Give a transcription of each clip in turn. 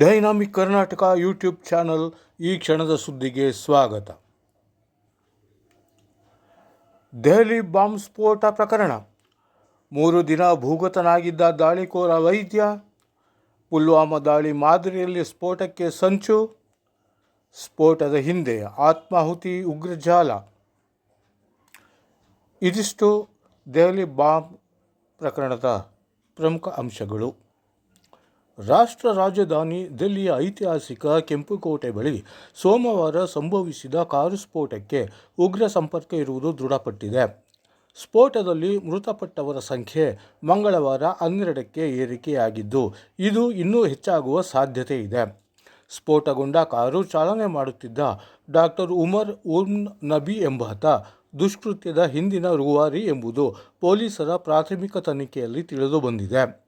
Dynamic Karnataka YouTube channel ಈ ಕ್ಷಣದ ಸುದ್ದಿಗೆ ಸ್ವಾಗತ. ದೆಹಲಿ ಬಾಂಬ್ ಸ್ಫೋಟ ಪ್ರಕರಣ. ಮೂರು ದಿನ ಭೂಗತನಾಗಿದ್ದ ದಾಳಿಕೋರ ವೈದ್ಯ, ಪುಲ್ವಾಮಾ ದಾಳಿ ಮಾದರಿಯಲ್ಲಿ ಸ್ಫೋಟಕ್ಕೆ ಸಂಚು, ಸ್ಫೋಟದ ಹಿಂದೆ ಆತ್ಮಾಹುತಿ ಉಗ್ರಜಾಲ. ಇದಿಷ್ಟು ದೆಹಲಿ ಬಾಂಬ್ ಪ್ರಕರಣದ ಪ್ರಮುಖ ಅಂಶಗಳು. ರಾಷ್ಟ್ರ ರಾಜಧಾನಿ ದೆಹಲಿಯ ಐತಿಹಾಸಿಕ ಕೆಂಪುಕೋಟೆ ಬಳಿ ಸೋಮವಾರ ಸಂಭವಿಸಿದ ಕಾರು ಸ್ಫೋಟಕ್ಕೆ ಉಗ್ರ ಸಂಪರ್ಕ ಇರುವುದು ದೃಢಪಟ್ಟಿದೆ. ಸ್ಫೋಟದಲ್ಲಿ ಮೃತಪಟ್ಟವರ ಸಂಖ್ಯೆ ಮಂಗಳವಾರ ಹನ್ನೆರಡಕ್ಕೆ ಏರಿಕೆಯಾಗಿದ್ದು, ಇದು ಇನ್ನೂ ಹೆಚ್ಚಾಗುವ ಸಾಧ್ಯತೆ ಇದೆ. ಸ್ಫೋಟಗೊಂಡ ಕಾರು ಚಾಲನೆ ಮಾಡುತ್ತಿದ್ದ ಡಾಕ್ಟರ್ ಉಮರ್ ಉಮ್ ನಬಿ ಎಂಬಾತ ದುಷ್ಕೃತ್ಯದ ಹಿಂದಿನ ರೂವಾರಿ ಎಂಬುದು ಪೊಲೀಸರ ಪ್ರಾಥಮಿಕ ತನಿಖೆಯಲ್ಲಿ ತಿಳಿದುಬಂದಿದೆ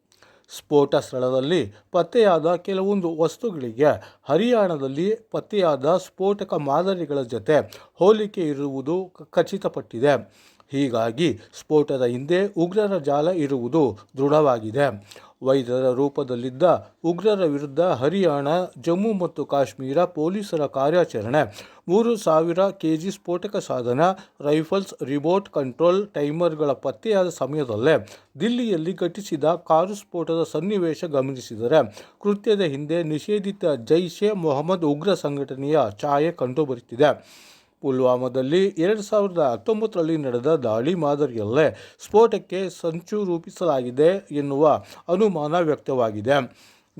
ಸ್ಫೋಟ ಸ್ಥಳದಲ್ಲಿ ಪತ್ತೆಯಾದ ಕೆಲವೊಂದು ವಸ್ತುಗಳಿಗೆ ಹರಿಯಾಣದಲ್ಲಿ ಪತ್ತೆಯಾದ ಸ್ಫೋಟಕ ಮಾದರಿಗಳ ಜೊತೆ ಹೋಲಿಕೆ ಇರುವುದು ಖಚಿತಪಟ್ಟಿದೆ. ಹೀಗಾಗಿ ಸ್ಫೋಟದ ಹಿಂದೆ ಉಗ್ರರ ಜಾಲ ಇರುವುದು ದೃಢವಾಗಿದೆ. ವೈದ್ಯರ ರೂಪದಲ್ಲಿದ್ದ ಉಗ್ರರ ವಿರುದ್ಧ ಹರಿಯಾಣ, ಜಮ್ಮು ಮತ್ತು ಕಾಶ್ಮೀರ ಪೊಲೀಸರ ಕಾರ್ಯಾಚರಣೆ. ಮೂರು ಸಾವಿರ ಕೆಜಿ ಸ್ಫೋಟಕ ಸಾಧನ, ರೈಫಲ್ಸ್, ರಿಮೋಟ್ ಕಂಟ್ರೋಲ್ ಟೈಮರ್ಗಳ ಪತ್ತೆಯಾದ ಸಮಯದಲ್ಲೇ ದಿಲ್ಲಿಯಲ್ಲಿ ಘಟಿಸಿದ ಕಾರು ಸ್ಫೋಟದ ಸನ್ನಿವೇಶ ಗಮನಿಸಿದರೆ, ಕೃತ್ಯದ ಹಿಂದೆ ನಿಷೇಧಿತ ಜೈಷೆ ಮೊಹಮ್ಮದ್ ಉಗ್ರ ಸಂಘಟನೆಯ ಛಾಯೆ ಕಂಡುಬರುತ್ತಿದೆ. ಪುಲ್ವಾಮಾದಲ್ಲಿ ಎರಡು ಸಾವಿರದ ಹತ್ತೊಂಬತ್ತರಲ್ಲಿ ನಡೆದ ದಾಳಿ ಮಾದರಿಯಲ್ಲೇ ಸ್ಫೋಟಕ್ಕೆ ಸಂಚು ರೂಪಿಸಲಾಗಿದೆ ಎನ್ನುವ ಅನುಮಾನ ವ್ಯಕ್ತವಾಗಿದೆ.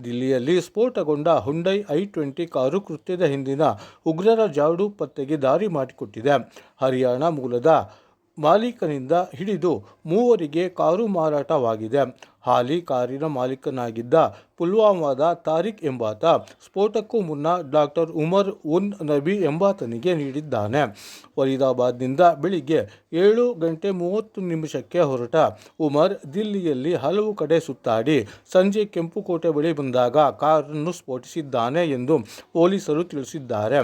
ದಿಲ್ಲಿಯಲ್ಲಿ ಸ್ಫೋಟಗೊಂಡ ಹುಂಡೈ ಐ ಟ್ವೆಂಟಿ ಕಾರು ಕೃತ್ಯದ ಹಿಂದಿನ ಉಗ್ರರ ಜಾಡು ಪತ್ತೆಗೆ ದಾರಿ ಮಾಡಿಕೊಟ್ಟಿದೆ. ಹರಿಯಾಣ ಮೂಲದ ಮಾಲೀಕನಿಂದ ಹಿಡಿದು ಮೂವರಿಗೆ ಕಾರು ಮಾರಾಟವಾಗಿದೆ. ಹಾಲಿ ಕಾರಿನ ಮಾಲೀಕನಾಗಿದ್ದ ಪುಲ್ವಾಮಾದ ತಾರಿಕ್ ಎಂಬಾತ. ಸ್ಫೋಟಕ್ಕೂ ಮುನ್ನ ಡಾಕ್ಟರ್ ಉಮರ್ ಉನ್ ನಬಿ ಎಂಬಾತನಿಗೆ ನೀಡಿದ್ದಾನೆ. ಫರೀದಾಬಾದ್ನಿಂದ ಬೆಳಿಗ್ಗೆ ಏಳು ಗಂಟೆ ಮೂವತ್ತು ನಿಮಿಷಕ್ಕೆ ಹೊರಟ ಉಮರ್ ದಿಲ್ಲಿಯಲ್ಲಿ ಹಲವು ಕಡೆ ಸುತ್ತಾಡಿ ಸಂಜೆ ಕೆಂಪುಕೋಟೆ ಬಳಿ ಬಂದಾಗ ಕಾರನ್ನು ಸ್ಫೋಟಿಸಿದ್ದಾನೆ ಎಂದು ಪೊಲೀಸರು ತಿಳಿಸಿದ್ದಾರೆ.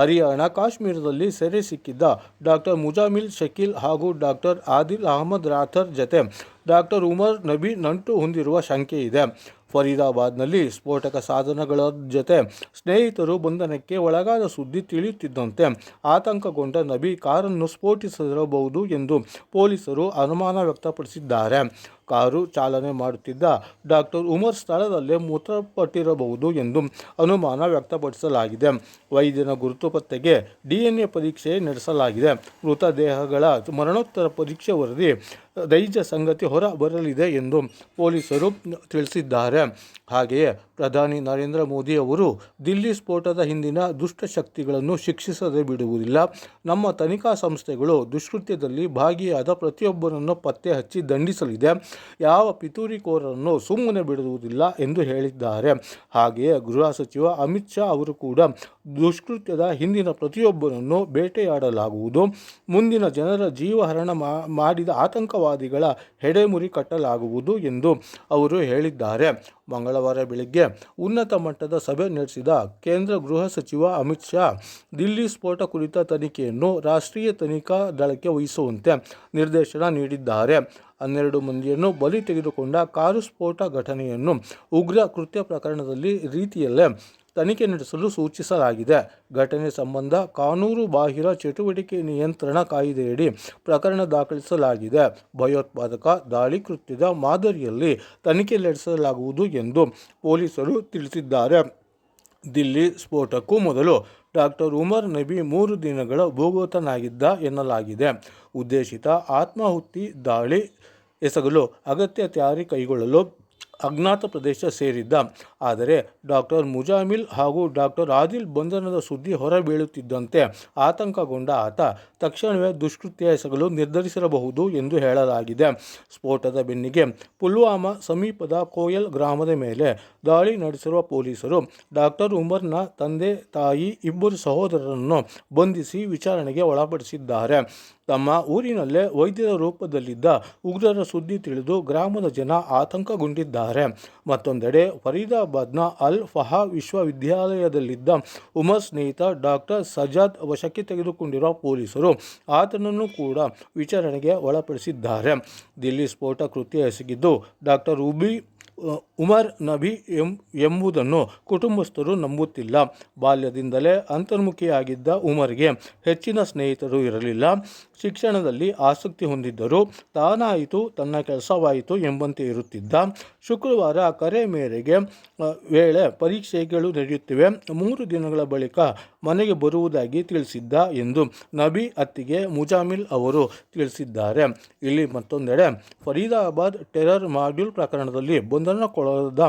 ಹರಿಯಾಣ, ಕಾಶ್ಮೀರದಲ್ಲಿ ಸೆರೆ ಸಿಕ್ಕಿದ್ದ ಡಾಕ್ಟರ್ ಮುಜಾಮಿಲ್ ಶಕೀಲ್ ಹಾಗೂ ಡಾಕ್ಟರ್ ಆದಿಲ್ ಅಹಮದ್ ರಾಥರ್ ಜತೆ ಡಾಕ್ಟರ್ ಉಮರ್ ನಬಿ ನಂಟು ಹೊಂದಿರುವ ಶಂಕೆ ಇದೆ. ಫರೀದಾಬಾದ್ನಲ್ಲಿ ಸ್ಫೋಟಕ ಸಾಧನಗಳ ಜೊತೆ ಸ್ನೇಹಿತರು ಬಂಧನಕ್ಕೆ ಒಳಗಾದ ಸುದ್ದಿ ತಿಳಿಯುತ್ತಿದ್ದಂತೆ ಆತಂಕಗೊಂಡ ನಬಿ ಕಾರನ್ನು ಸ್ಫೋಟಿಸಿರಬಹುದು ಎಂದು ಪೊಲೀಸರು ಅನುಮಾನ ವ್ಯಕ್ತಪಡಿಸಿದ್ದಾರೆ. ಕಾರು ಚಾಲನೆ ಮಾಡುತ್ತಿದ್ದ ಡಾಕ್ಟರ್ ಉಮರ್ ಸ್ಥಳದಲ್ಲೇ ಮೃತಪಟ್ಟಿರಬಹುದು ಎಂದು ಅನುಮಾನ ವ್ಯಕ್ತಪಡಿಸಲಾಗಿದೆ. ವೈದ್ಯನ ಗುರುತು ಪತ್ತೆಗೆ ಡಿಎನ್ಎ ಪರೀಕ್ಷೆ ನಡೆಸಲಾಗಿದೆ. ಮೃತದೇಹಗಳ ಮರಣೋತ್ತರ ಪರೀಕ್ಷೆ ವರದಿ ನೈಜ ಸಂಗತಿ ಹೊರ ಬರಲಿದೆ ಎಂದು ಪೊಲೀಸರು ತಿಳಿಸಿದ್ದಾರೆ. ಹಾಗೆಯೇ ಪ್ರಧಾನಿ ನರೇಂದ್ರ ಮೋದಿ ಅವರು ದಿಲ್ಲಿ ಸ್ಫೋಟದ ಹಿಂದಿನ ದುಷ್ಟಶಕ್ತಿಗಳನ್ನು ಶಿಕ್ಷಿಸದೆ ಬಿಡುವುದಿಲ್ಲ. ನಮ್ಮ ತನಿಖಾ ಸಂಸ್ಥೆಗಳು ದುಷ್ಕೃತ್ಯದಲ್ಲಿ ಭಾಗಿಯಾದ ಪ್ರತಿಯೊಬ್ಬರನ್ನು ಪತ್ತೆ ಹಚ್ಚಿ ದಂಡಿಸಲಿದೆ. ಯಾವ ಪಿತೂರಿಕೋರರನ್ನು ಸುಮ್ಮನೆ ಬಿಡುವುದಿಲ್ಲ ಎಂದು ಹೇಳಿದ್ದಾರೆ. ಹಾಗೆಯೇ ಗೃಹ ಸಚಿವ ಅಮಿತ್ ಶಾ ಅವರು ಕೂಡ ದುಷ್ಕೃತ್ಯದ ಹಿಂದಿನ ಪ್ರತಿಯೊಬ್ಬರನ್ನು ಬೇಟೆಯಾಡಲಾಗುವುದು. ಮುಂದಿನ ಜನರ ಜೀವಹರಣ ಮಾಡಿದ ಆತಂಕವಾದಿಗಳ ಹೆಡೆಮುರಿ ಕಟ್ಟಲಾಗುವುದು ಎಂದು ಅವರು ಹೇಳಿದ್ದಾರೆ. ಮಂಗಳವಾರ ಬೆಳಿಗ್ಗೆ ಉನ್ನತ ಮಟ್ಟದ ಸಭೆ ನಡೆಸಿದ ಕೇಂದ್ರ ಗೃಹ ಸಚಿವ ಅಮಿತ್ ಶಾ, ದಿಲ್ಲಿ ಸ್ಫೋಟ ಕುರಿತ ತನಿಖೆಯನ್ನು ರಾಷ್ಟ್ರೀಯ ತನಿಖಾ ದಳಕ್ಕೆ ವಹಿಸುವಂತೆ ನಿರ್ದೇಶನ ನೀಡಿದ್ದಾರೆ. ಹನ್ನೆರಡು ಮಂದಿಯನ್ನು ಬಲಿ ತೆಗೆದುಕೊಂಡ ಕಾರು ಸ್ಫೋಟ ಘಟನೆಯನ್ನು ಉಗ್ರ ಕೃತ್ಯ ಪ್ರಕರಣದಲ್ಲಿ ರೀತಿಯಲ್ಲೇ ತನಿಖೆ ನಡೆಸಲು ಸೂಚಿಸಲಾಗಿದೆ. ಘಟನೆ ಸಂಬಂಧ ಕಾನೂನು ಬಾಹಿರ ಚಟುವಟಿಕೆ ನಿಯಂತ್ರಣ ಕಾಯ್ದೆಯಡಿ ಪ್ರಕರಣ ದಾಖಲಿಸಲಾಗಿದೆ. ಭಯೋತ್ಪಾದಕ ದಾಳಿ ಕೃತ್ಯದ ಮಾದರಿಯಲ್ಲಿ ತನಿಖೆ ನಡೆಸಲಾಗುವುದು ಎಂದು ಪೊಲೀಸರು ತಿಳಿಸಿದ್ದಾರೆ. ದಿಲ್ಲಿ ಸ್ಫೋಟಕ್ಕೂ ಮೊದಲು ಡಾಕ್ಟರ್ ಉಮರ್ ನಬಿ ಮೂರು ದಿನಗಳ ಭೂಗತನಾಗಿದ್ದ ಎನ್ನಲಾಗಿದೆ. ಉದ್ದೇಶಿತ ಆತ್ಮಾಹುತಿ ದಾಳಿ ಎಸಗಲು ಅಗತ್ಯ ತಯಾರಿ ಕೈಗೊಳ್ಳಲು ಅಜ್ಞಾತ ಪ್ರದೇಶ ಸೇರಿದ್ದ. ಆದರೆ ಡಾಕ್ಟರ್ ಮುಜಾಮಿಲ್ ಹಾಗೂ ಡಾಕ್ಟರ್ ಆದಿಲ್ ಬಂಧನದ ಸುದ್ದಿ ಹೊರಬೀಳುತ್ತಿದ್ದಂತೆ ಆತಂಕಗೊಂಡ ಆತ ತಕ್ಷಣವೇ ದುಷ್ಕೃತ್ಯ ಎಸಗಲು ನಿರ್ಧರಿಸಿರಬಹುದು ಎಂದು ಹೇಳಲಾಗಿದೆ. ಸ್ಫೋಟದ ಬೆನ್ನಿಗೆ ಪುಲ್ವಾಮಾ ಸಮೀಪದ ಕೋಯಲ್ ಗ್ರಾಮದ ಮೇಲೆ ದಾಳಿ ನಡೆಸಿರುವ ಪೊಲೀಸರು ಡಾಕ್ಟರ್ ಉಮರ್ನ ತಂದೆ ತಾಯಿ ಇಬ್ಬರು ಸಹೋದರರನ್ನು ಬಂಧಿಸಿ ವಿಚಾರಣೆಗೆ ಒಳಪಡಿಸಿದ್ದಾರೆ. ತಮ್ಮ ಊರಿನಲ್ಲೇ ವೈದ್ಯರ ರೂಪದಲ್ಲಿದ್ದ ಉಗ್ರರ ಸುದ್ದಿ ತಿಳಿದು ಗ್ರಾಮದ ಜನ ಆತಂಕಗೊಂಡಿದ್ದಾರೆ. ಮತ್ತೊಂದೆಡೆ ಫರೀದಾಬಾದ್ನ ಅಲ್ ಫಹಾ ವಿಶ್ವವಿದ್ಯಾಲಯದಲ್ಲಿದ್ದ ಉಮರ್ ಸ್ನೇಹಿತ ಡಾಕ್ಟರ್ ಸಜಾದ್ ವಶಕ್ಕೆ ತೆಗೆದುಕೊಂಡಿರುವ ಪೊಲೀಸರು ಆತನನ್ನು ಕೂಡ ವಿಚಾರಣೆಗೆ ಒಳಪಡಿಸಿದ್ದಾರೆ. ದಿಲ್ಲಿ ಸ್ಫೋಟ ಕೃತ್ಯ ಎಸಗಿದ್ದು ಡಾಕ್ಟರ್ ಉಬಿ ಉಮರ್ ನಬಿ ಎಂ, ಎಂಬುದನ್ನು ಕುಟುಂಬಸ್ಥರು ನಂಬುತ್ತಿಲ್ಲ. ಬಾಲ್ಯದಿಂದಲೇ ಅಂತರ್ಮುಖಿಯಾಗಿದ್ದ ಉಮರ್ಗೆ ಹೆಚ್ಚಿನ ಸ್ನೇಹಿತರು ಇರಲಿಲ್ಲ. ಶಿಕ್ಷಣದಲ್ಲಿ ಆಸಕ್ತಿ ಹೊಂದಿದ್ದರು ತಾನಾಯಿತು, ತನ್ನ ಕೆಲಸವಾಯಿತು ಎಂಬಂತೆ ಇರುತ್ತಿದ್ದ. ಶುಕ್ರವಾರ ಕರೆ ಮೇರೆಗೆ ವೇಳೆ ಪರೀಕ್ಷೆಗಳು ನಡೆಯುತ್ತಿವೆ. ಮೂರು ದಿನಗಳ ಬಳಿಕ ಮನೆಗೆ ಬರುವುದಾಗಿ ತಿಳಿಸಿದ್ದ ಎಂದು ನಬಿ ಅತ್ತಿಗೆ ಮುಜಾಮಿಲ್ ಅವರು ತಿಳಿಸಿದ್ದಾರೆ. ಇಲ್ಲಿ ಮತ್ತೊಂದೆಡೆ, ಫರೀದಾಬಾದ್ ಟೆರರ್ ಮಾಡ್ಯೂಲ್ ಪ್ರಕರಣದಲ್ಲಿ ಬಂಧನಕ್ಕೊಳಗಾದ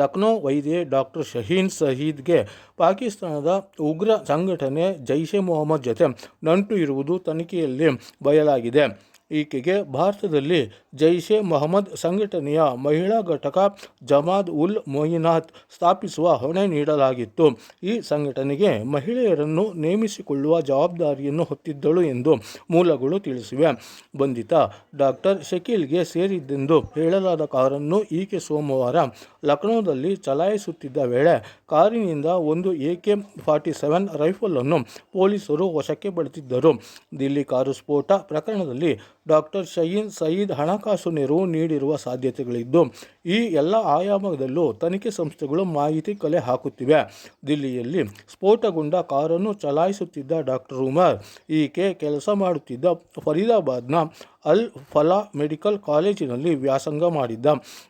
ಲಕ್ನೋ ವೈದ್ಯ ಡಾಕ್ಟರ್ ಶಹೀನ್ ಸಹೀದ್ಗೆ ಪಾಕಿಸ್ತಾನದ ಉಗ್ರ ಸಂಘಟನೆ ಜೈಷೆ ಮೊಹಮ್ಮದ್ ಜೊತೆ ನಂಟು ಇರುವುದು ತನಿಖೆಯಲ್ಲಿ ಬಯಲಾಗಿದೆ. ಈಕೆಗೆ ಭಾರತದಲ್ಲಿ ಜೈಷೆ ಮೊಹಮ್ಮದ್ ಸಂಘಟನೆಯ ಮಹಿಳಾ ಘಟಕ ಜಮಾದ್ ಉಲ್ ಮೊಯಿನಾತ್ ಸ್ಥಾಪಿಸುವ ಹೊಣೆ ನೀಡಲಾಗಿತ್ತು. ಈ ಸಂಘಟನೆಗೆ ಮಹಿಳೆಯರನ್ನು ನೇಮಿಸಿಕೊಳ್ಳುವ ಜವಾಬ್ದಾರಿಯನ್ನು ಹೊತ್ತಿದ್ದಳು ಎಂದು ಮೂಲಗಳು ತಿಳಿಸಿವೆ. ಬಂಧಿತ ಡಾಕ್ಟರ್ ಶಕೀಲ್ಗೆ ಸೇರಿದ್ದೆಂದು ಹೇಳಲಾದ ಕಾರನ್ನು ಈಕೆ ಸೋಮವಾರ ಲಕ್ನೋದಲ್ಲಿ ಚಲಾಯಿಸುತ್ತಿದ್ದ ವೇಳೆ ಕಾರಿನಿಂದ ಒಂದು ಎ ಕೆ ಫಾರ್ಟಿ ಸೆವೆನ್ ರೈಫಲನ್ನು ಪೊಲೀಸರು ವಶಕ್ಕೆ ಪಡೆದಿದ್ದರು ದಿಲ್ಲಿ ಕಾರು ಸ್ಫೋಟ ಪ್ರಕರಣದಲ್ಲಿ ಡಾಕ್ಟರ್ ಶಯೀನ್ ಸಯೀದ್ ಹಣಕಾಸು ನೆರವು ನೀಡಿರುವ ಸಾಧ್ಯತೆಗಳಿದ್ದು, ಈ ಎಲ್ಲ ಆಯಾಮದಲ್ಲೂ ತನಿಖೆ ಸಂಸ್ಥೆಗಳು ಮಾಹಿತಿ ಕಲೆ ಹಾಕುತ್ತಿವೆ. ದಿಲ್ಲಿಯಲ್ಲಿ ಸ್ಫೋಟಗೊಂಡ ಕಾರನ್ನು ಚಲಾಯಿಸುತ್ತಿದ್ದ ಡಾಕ್ಟರ್ ಉಮರ್, ಈಕೆ ಕೆಲಸ ಮಾಡುತ್ತಿದ್ದ ಫರೀದಾಬಾದ್ನ ಅಲ್ ಫಲಾ ಮೆಡಿಕಲ್ ಕಾಲೇಜಿನಲ್ಲಿ ವ್ಯಾಸಂಗ ಮಾಡಿದ್ದ.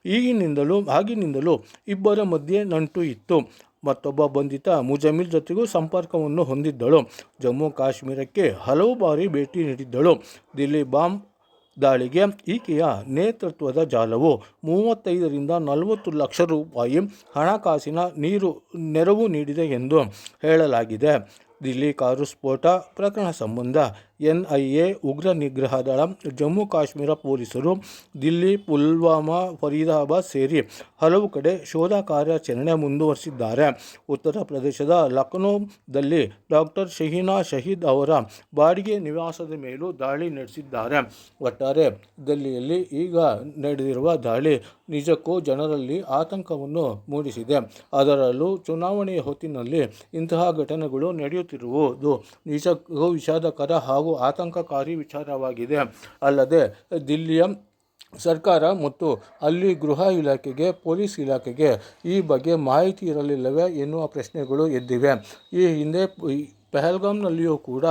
ಈಗಿನಿಂದಲೂ, ಆಗಿನಿಂದಲೂ ಇಬ್ಬರ ಮಧ್ಯೆ ನಂಟು ಇತ್ತು. ಮತ್ತೊಬ್ಬ ಬಂಧಿತ ಮುಜಮಿಲ್ ಜೊತೆಗೂ ಸಂಪರ್ಕವನ್ನು ಹೊಂದಿದ್ದಳು. ಜಮ್ಮು ಕಾಶ್ಮೀರಕ್ಕೆ ಹಲವು ಬಾರಿ ಭೇಟಿ ನೀಡಿದ್ದಳು. ದಿಲ್ಲಿ ಬಾಂಬ್ ದಾಳಿಗೆ ಈಕೆಯ ನೇತೃತ್ವದ ಜಾಲವು ಮೂವತ್ತೈದರಿಂದ ನಲವತ್ತು ಲಕ್ಷ ರೂಪಾಯಿ ಹಣಕಾಸಿನ ನೀರು, ನೆರವು ನೀಡಿದೆ ಎಂದು ಹೇಳಲಾಗಿದೆ. ದಿಲ್ಲಿ ಕಾರು ಸ್ಫೋಟ, ಪ್ರಕರಣ ಸಂಬಂಧ ಎನ್ ಐ ಎ ಉಗ್ರ ನಿಗ್ರಹ ದಳ ಜಮ್ಮು ಕಾಶ್ಮೀರ ಪೊಲೀಸರು ದಿಲ್ಲಿ, ಪುಲ್ವಾಮಾ, ಫರೀದಾಬಾದ್ ಸೇರಿ ಹಲವು ಕಡೆ ಶೋಧ ಕಾರ್ಯಾಚರಣೆ ಮುಂದುವರಿಸಿದ್ದಾರೆ. ಉತ್ತರ ಪ್ರದೇಶದ ಲಖನೌದಲ್ಲಿ ಡಾಕ್ಟರ್ ಶಹೀನಾ ಶಹೀದ್ ಅವರ ಬಾಡಿಗೆ ನಿವಾಸದ ಮೇಲೂ ದಾಳಿ ನಡೆಸಿದ್ದಾರೆ. ಒಟ್ಟಾರೆ ದಿಲ್ಲಿಯಲ್ಲಿ ಈಗ ನಡೆದಿರುವ ದಾಳಿ ನಿಜಕ್ಕೂ ಜನರಲ್ಲಿ ಆತಂಕವನ್ನು ಮೂಡಿಸಿದೆ. ಅದರಲ್ಲೂ ಚುನಾವಣೆಯ ಹೊತ್ತಿನಲ್ಲಿ ಇಂತಹ ಘಟನೆಗಳು ನಡೆಯುತ್ತಿರುವುದು ನಿಜಕ್ಕೂ ವಿಷಾದಕರ ಹಾಗೂ ಆತಂಕಕಾರಿ ವಿಚಾರವಾಗಿದೆ. ಅಲ್ಲದೆ, ದಿಲ್ಲಿಯ ಸರ್ಕಾರ ಮತ್ತು ಅಲ್ಲಿ ಗೃಹ ಇಲಾಖೆಗೆ, ಪೊಲೀಸ್ ಇಲಾಖೆಗೆ ಈ ಬಗ್ಗೆ ಮಾಹಿತಿ ಇರಲಿಲ್ಲವೇ ಎನ್ನುವ ಪ್ರಶ್ನೆಗಳು ಎದ್ದಿವೆ. ಈ ಹಿಂದೆ ಪಹಲ್ಗಾಮ್ನಲ್ಲಿಯೂ ಕೂಡ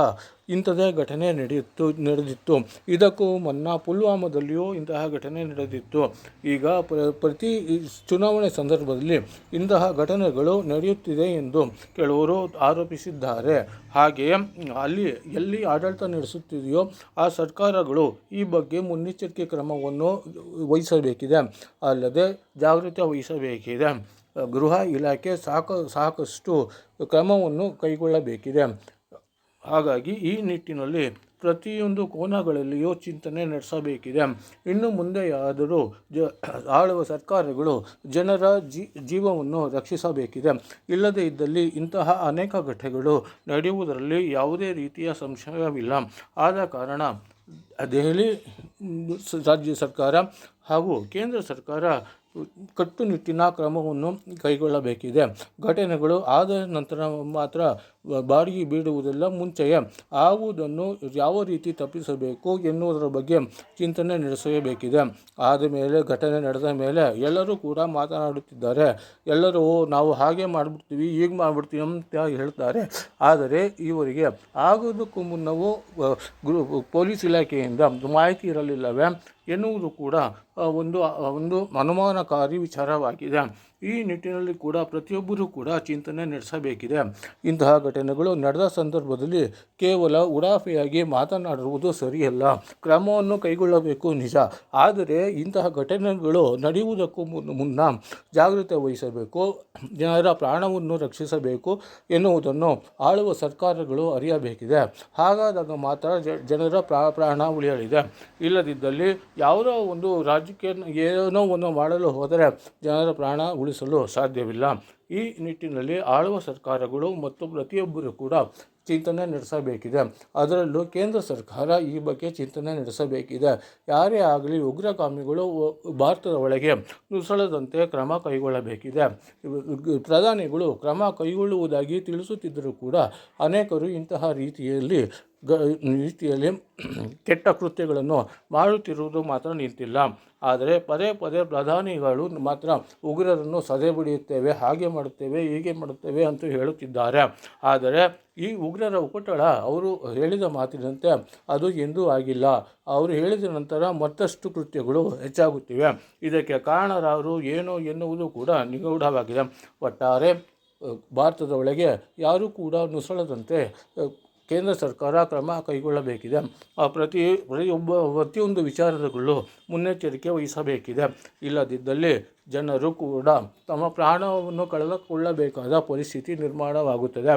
ಇಂಥದೇ ಘಟನೆ ನಡೆಯಿತು ನಡೆದಿತ್ತು. ಇದಕ್ಕೂ ಮುನ್ನ ಪುಲ್ವಾಮಾದಲ್ಲಿಯೂ ಇಂತಹ ಘಟನೆ ನಡೆದಿತ್ತು. ಈಗ ಪ್ರ- ಪ್ರತಿ ಚುನಾವಣೆ ಸಂದರ್ಭದಲ್ಲಿ ಇಂತಹ ಘಟನೆಗಳು ನಡೆಯುತ್ತಿದೆ ಎಂದು ಕೆಲವರು ಆರೋಪಿಸಿದ್ದಾರೆ. ಹಾಗೆಯೇ ಅಲ್ಲಿ ಎಲ್ಲಿ ಆಡಳಿತ ನಡೆಸುತ್ತಿದೆಯೋ ಆ ಸರ್ಕಾರಗಳು ಈ ಬಗ್ಗೆ ಮುನ್ನೆಚ್ಚರಿಕೆ ಕ್ರಮವನ್ನು ವಹಿಸಬೇಕಿದೆ. ಅಲ್ಲದೆ ಜಾಗೃತಿ ವಹಿಸಬೇಕಿದೆ. ಗೃಹ ಇಲಾಖೆ ಸಾಕ ಸಾಕಷ್ಟು ಕ್ರಮವನ್ನು ಕೈಗೊಳ್ಳಬೇಕಿದೆ. ಹಾಗಾಗಿ ಈ ನಿಟ್ಟಿನಲ್ಲಿ ಪ್ರತಿಯೊಂದು ಕೋನಗಳಲ್ಲಿಯೂ ಚಿಂತನೆ ನಡೆಸಬೇಕಿದೆ. ಇನ್ನು ಮುಂದೆಯಾದರೂ ಜ ಆಳುವ ಸರ್ಕಾರಗಳು ಜನರ ಜೀವವನ್ನು ರಕ್ಷಿಸಬೇಕಿದೆ. ಇಲ್ಲದೇ ಇದ್ದಲ್ಲಿ ಇಂತಹ ಅನೇಕ ಘಟನೆಗಳು ನಡೆಯುವುದರಲ್ಲಿ ಯಾವುದೇ ರೀತಿಯ ಸಂಶಯವಿಲ್ಲ. ಆದ ಕಾರಣ ದೆಹಲಿ ರಾಜ್ಯ ಸರ್ಕಾರ ಹಾಗೂ ಕೇಂದ್ರ ಸರ್ಕಾರ ಕಟ್ಟುನಿಟ್ಟಿನ ಕ್ರಮವನ್ನು ಕೈಗೊಳ್ಳಬೇಕಿದೆ. ಘಟನೆಗಳು ಆದ ನಂತರ ಮಾತ್ರ ಬಾಡಿಗೆ ಬೀಳುವುದೆಲ್ಲ ಮುಂಚೆಯೇ ಆಗುವುದನ್ನು ಯಾವ ರೀತಿ ತಪ್ಪಿಸಬೇಕು ಎನ್ನುವುದರ ಬಗ್ಗೆ ಚಿಂತನೆ ನಡೆಸಬೇಕಿದೆ. ಆದ ಮೇಲೆ, ಘಟನೆ ನಡೆದ ಮೇಲೆ ಎಲ್ಲರೂ ಕೂಡ ಮಾತನಾಡುತ್ತಿದ್ದಾರೆ. ಎಲ್ಲರೂ ನಾವು ಹಾಗೆ ಮಾಡಿಬಿಡ್ತೀವಿ ಈಗ ಮಾಡಿಬಿಡ್ತೀವಿ ಅಂತ ಹೇಳ್ತಾರೆ. ಆದರೆ ಇವರಿಗೆ ಆಗೋದಕ್ಕೂ ಮುನ್ನವೂ ಪೊಲೀಸ್ ಇಲಾಖೆಯಿಂದ ಮಾಹಿತಿ ಇರಲಿಲ್ಲವೇ? ಎನ್ನುವುದು ಕೂಡ ಒಂದು ಒಂದು ಅನುಮಾನಕಾರಿ ವಿಚಾರವಾಗಿದೆ. ಈ ನಿಟ್ಟಿನಲ್ಲಿ ಕೂಡ ಪ್ರತಿಯೊಬ್ಬರೂ ಕೂಡ ಚಿಂತನೆ ನಡೆಸಬೇಕಿದೆ. ಇಂತಹ ಘಟನೆಗಳು ನಡೆದ ಸಂದರ್ಭದಲ್ಲಿ ಕೇವಲ ಉಡಾಫೆಯಾಗಿ ಮಾತನಾಡುವುದು ಸರಿಯಲ್ಲ. ಕ್ರಮವನ್ನು ಕೈಗೊಳ್ಳಬೇಕು ನಿಜ. ಆದರೆ ಇಂತಹ ಘಟನೆಗಳು ನಡೆಯುವುದಕ್ಕೂ ಮುನ್ನ ಜಾಗೃತಿ ವಹಿಸಬೇಕು. ಜನರ ಪ್ರಾಣವನ್ನು ರಕ್ಷಿಸಬೇಕು ಎನ್ನುವುದನ್ನು ಆಳುವ ಸರ್ಕಾರಗಳು ಅರಿಯಬೇಕಿದೆ. ಹಾಗಾದಾಗ ಮಾತ್ರ ಜನರ ಪ್ರಾ, ಪ್ರಾಣ ಉಳಿಯಲಿದೆ. ಇಲ್ಲದಿದ್ದಲ್ಲಿ ಯಾವುದೋ ಒಂದು ರಾಜಕೀಯ ಏನೋ ಒಂದು ಮಾಡಲು ಹೋದರೆ ಜನರ ಪ್ರಾಣ ಉಳಿಸಲು ಸಾಧ್ಯವಿಲ್ಲ. ಈ ನಿಟ್ಟಿನಲ್ಲಿ ಆಳುವ ಸರ್ಕಾರಗಳು ಮತ್ತು ಪ್ರತಿಯೊಬ್ಬರೂ ಕೂಡ ಚಿಂತನೆ ನಡೆಸಬೇಕಿದೆ. ಅದರಲ್ಲೂ ಕೇಂದ್ರ ಸರ್ಕಾರ ಈ ಬಗ್ಗೆ ಚಿಂತನೆ ನಡೆಸಬೇಕಿದೆ. ಯಾರೇ ಆಗಲಿ ಉಗ್ರಗಾಮಿಗಳು ಭಾರತದ ಒಳಗೆ ನುಸುಳದಂತೆ ಕ್ರಮ ಕೈಗೊಳ್ಳಬೇಕಿದೆ. ಪ್ರಧಾನಿಗಳು ಕ್ರಮ ಕೈಗೊಳ್ಳುವುದಾಗಿ ತಿಳಿಸುತ್ತಿದ್ದರೂ ಕೂಡ ಅನೇಕರು ಇಂತಹ ರೀತಿಯಲ್ಲಿ ಗ ರೀತಿಯಲ್ಲಿ ಕೆಟ್ಟ ಕೃತ್ಯಗಳನ್ನು ಮಾಡುತ್ತಿರುವುದು ಮಾತ್ರ ನಿಂತಿಲ್ಲ. ಆದರೆ ಪದೇ ಪದೇ ಪ್ರಧಾನಿಗಳು ಮಾತ್ರ ಉಗ್ರರನ್ನು ಸದೆ ಬಡಿಯುತ್ತೇವೆ, ಹಾಗೆ ಮಾಡುತ್ತೇವೆ, ಹೀಗೆ ಮಾಡುತ್ತೇವೆ ಅಂತ ಹೇಳುತ್ತಿದ್ದಾರೆ. ಆದರೆ ಈ ಉಗ್ರರ ಉಪಟಳ ಅವರು ಹೇಳಿದ ಮಾತಿನಂತೆ ಅದು ಎಂದೂ ಆಗಿಲ್ಲ. ಅವರು ಹೇಳಿದ ನಂತರ ಮತ್ತಷ್ಟು ಕೃತ್ಯಗಳು ಹೆಚ್ಚಾಗುತ್ತಿವೆ. ಇದಕ್ಕೆ ಕಾರಣರಾದರು ಏನು ಎನ್ನುವುದು ಕೂಡ ನಿಗೂಢವಾಗಿದೆ. ಒಟ್ಟಾರೆ, ಭಾರತದ ಒಳಗೆ ಯಾರೂ ಕೂಡ ನುಸುಳದಂತೆ ಕೇಂದ್ರ ಸರ್ಕಾರ ಕ್ರಮ ಕೈಗೊಳ್ಳಬೇಕಿದೆ. ಪ್ರತಿ ಪ್ರತಿಯೊಬ್ಬ ಪ್ರತಿಯೊಂದು ವಿಚಾರಗಳು ಮುನ್ನೆಚ್ಚರಿಕೆ ವಹಿಸಬೇಕಿದೆ. ಇಲ್ಲದಿದ್ದಲ್ಲಿ ಜನರು ಕೂಡ ತಮ್ಮ ಪ್ರಾಣವನ್ನು ಕಳೆದುಕೊಳ್ಳಬೇಕಾದ ಪರಿಸ್ಥಿತಿ ನಿರ್ಮಾಣವಾಗುತ್ತದೆ.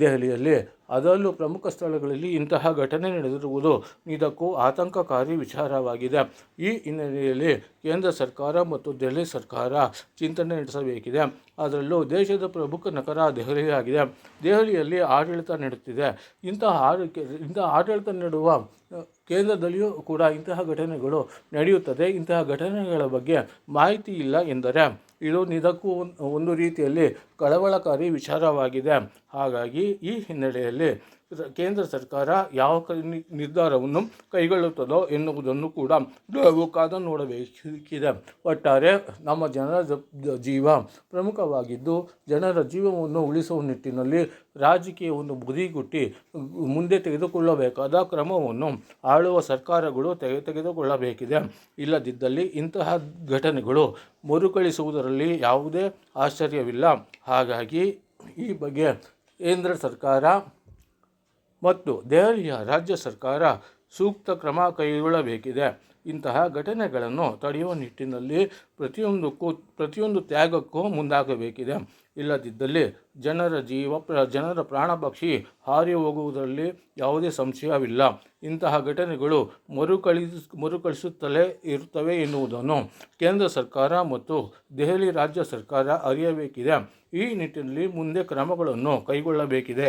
ದೆಹಲಿಯಲ್ಲಿ ಅದರಲ್ಲೂ ಪ್ರಮುಖ ಸ್ಥಳಗಳಲ್ಲಿ ಇಂತಹ ಘಟನೆ ನಡೆದಿರುವುದು ಇದಕ್ಕೂ ಆತಂಕಕಾರಿ ವಿಚಾರವಾಗಿದೆ. ಈ ಹಿನ್ನೆಲೆಯಲ್ಲಿ ಕೇಂದ್ರ ಸರ್ಕಾರ ಮತ್ತು ದೆಹಲಿ ಸರ್ಕಾರ ಚಿಂತನೆ ನಡೆಸಬೇಕಿದೆ. ಅದರಲ್ಲೂ ದೇಶದ ಪ್ರಮುಖ ನಗರ ದೆಹಲಿಯಾಗಿದೆ. ದೆಹಲಿಯಲ್ಲಿ ಆಡಳಿತ ನಡೆಯುತ್ತಿದೆ. ಇಂತಹ ಆಡಳಿತ ಇಂತಹ ಆಡಳಿತ ನೀಡುವ ಕೇಂದ್ರದಲ್ಲಿಯೂ ಕೂಡ ಇಂತಹ ಘಟನೆಗಳು ನಡೆಯುತ್ತದೆ. ಇಂತಹ ಘಟನೆಗಳ ಬಗ್ಗೆ ಮಾಹಿತಿ ಇಲ್ಲ ಎಂದರೆ ಇದು ನಿಜಕ್ಕೂ ಒಂದು ರೀತಿಯಲ್ಲಿ ಕಳವಳಕಾರಿ ವಿಚಾರವಾಗಿದೆ. ಹಾಗಾಗಿ ಈ ಹಿನ್ನೆಲೆಯಲ್ಲಿ ಕೇಂದ್ರ ಸರ್ಕಾರ ಯಾವ ನಿರ್ಧಾರವನ್ನು ಕೈಗೊಳ್ಳುತ್ತದೋ ಎನ್ನುವುದನ್ನು ಕೂಡ ನಾವು ಕಾದ ನೋಡಬೇಕಿದೆ. ಒಟ್ಟಾರೆ ನಮ್ಮ ಜನರ ಜೀವ ಪ್ರಮುಖವಾಗಿದ್ದು ಜನರ ಜೀವವನ್ನು ಉಳಿಸುವ ನಿಟ್ಟಿನಲ್ಲಿ ರಾಜಕೀಯ ಒಂದು ಬುದಿಗುಟ್ಟಿ ಮುಂದೆ ತೆಗೆದುಕೊಳ್ಳಬೇಕಾದ ಕ್ರಮವನ್ನು ಆಳುವ ಸರ್ಕಾರಗಳು ತೆಗೆ, ತೆಗೆದುಕೊಳ್ಳಬೇಕಿದೆ. ಇಲ್ಲದಿದ್ದಲ್ಲಿ ಇಂತಹ ಘಟನೆಗಳು ಮರುಕಳಿಸುವುದರಲ್ಲಿ ಯಾವುದೇ ಆಶ್ಚರ್ಯವಿಲ್ಲ. ಹಾಗಾಗಿ ಈ ಬಗ್ಗೆ ಕೇಂದ್ರ ಸರ್ಕಾರ ಮತ್ತು ದೆಹಲಿಯ ರಾಜ್ಯ ಸರ್ಕಾರ ಸೂಕ್ತ ಕ್ರಮ ಕೈಗೊಳ್ಳಬೇಕಿದೆ. ಇಂತಹ ಘಟನೆಗಳನ್ನು ತಡೆಯುವ ನಿಟ್ಟಿನಲ್ಲಿ ಪ್ರತಿಯೊಂದಕ್ಕೂ, ಪ್ರತಿಯೊಂದು ತ್ಯಾಗಕ್ಕೂ ಮುಂದಾಗಬೇಕಿದೆ. ಇಲ್ಲದಿದ್ದಲ್ಲಿ ಜನರ ಜೀವ ಜನರ ಜನರ ಪ್ರಾಣಪಕ್ಷಿ ಹಾರಿ ಹೋಗುವುದರಲ್ಲಿ ಯಾವುದೇ ಸಂಶಯವಿಲ್ಲ. ಇಂತಹ ಘಟನೆಗಳು ಮರುಕಳಿಸ್, ಮರುಕಳಿಸುತ್ತಲೇ ಇರುತ್ತವೆ ಎನ್ನುವುದನ್ನು ಕೇಂದ್ರ ಸರ್ಕಾರ ಮತ್ತು ದೆಹಲಿ ರಾಜ್ಯ ಸರ್ಕಾರ ಅರಿಯಬೇಕಿದೆ. ಈ ನಿಟ್ಟಿನಲ್ಲಿ ಮುಂದೆ ಕ್ರಮಗಳನ್ನು ಕೈಗೊಳ್ಳಬೇಕಿದೆ.